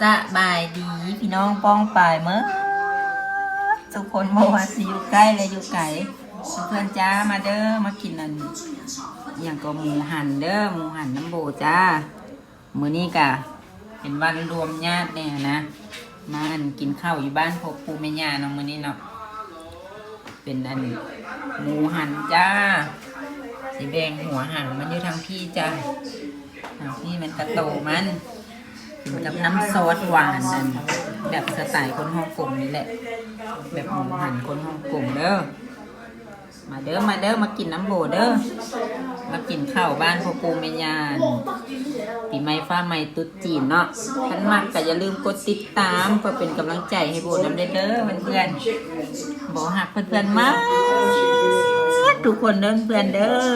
สบายดีพี่น้องป้องปายเมื่อทุกคนบอกว่าสิอยู่ใกล้และอยู่ไกลเพื่อนจ้ามาเด้อมากินอันอย่างก็หมูหันเด้อหมูหันน้ำโบจ้ามือนี้กะเป็นวันรวมญาติเนี่ยนะมาอันกินข้าวอยู่บ้านพ่อปูแม่ย่าเนาะมื้อนี้เนาะเป็นอันหมูหันจ้าสีแดงหัวหันมันอยู่ทางพี่จ้า ทางพี่มันกระโตมันกับน้ำซอสหวานนั่นแบบสไตล์คนฮ่องกงนี่แหละ แบบหมูหันคนฮ่องกงเด้อมาเด้อมาเด้อมากินน้ำโบเด้อมากินข้าวบ้านพ่อปูเมยานปีใหม่ฟ้าใหม่ตุ๊ดจีนเนาะท่านมักก็อย่าลืมกดติดตามเพื่อเป็นกำลังใจให้โบน้ำเด้อเด้อเพื่อนๆบอกหักเพื่อนๆมากทุกคนเด้อเพื่อนเด้อ